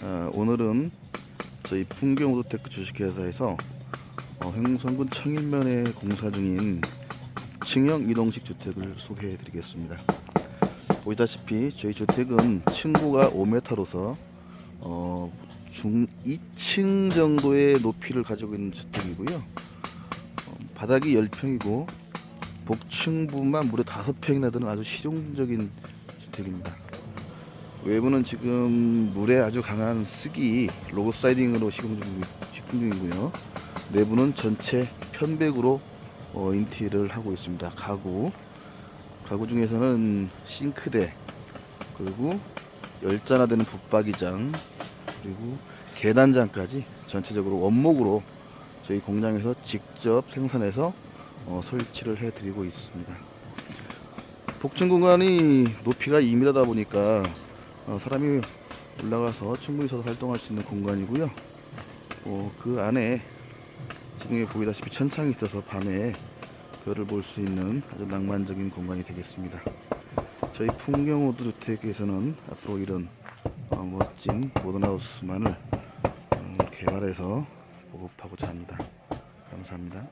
어, 오늘은 저희 풍경우드테크 주식회사에서 어, 횡성군 청일면에 공사 중인 층형 이동식 주택을 소개해 드리겠습니다. 보시다시피 저희 주택은 층고가 5m로서 어, 중 2층 정도의 높이를 가지고 있는 주택이고요. 어, 바닥이 10평이고 복층부만 무려 5평이나 되는 아주 실용적인 주택입니다. 외부는 지금 물에 아주 강한 쓰기 로고 사이딩으로 시공 중, 시공 중이고요. 내부는 전체 편백으로 어, 인테리어를 하고 있습니다. 가구 가구 중에서는 싱크대 그리고 열잔화되는 붙박이장 그리고 계단장까지 전체적으로 원목으로 저희 공장에서 직접 생산해서 어, 설치를 해드리고 있습니다. 복층 공간이 높이가 2m다 보니까 어, 사람이 올라가서 충분히 서서 활동할 수 있는 공간이고요. 어, 그 안에 지금 보이다시피 천창이 있어서 밤에 별을 볼 수 있는 아주 낭만적인 공간이 되겠습니다. 저희 풍경호드 주택에서는 앞으로 이런 어, 멋진 모던하우스만을 음, 개발해서 보급하고자 합니다. 감사합니다.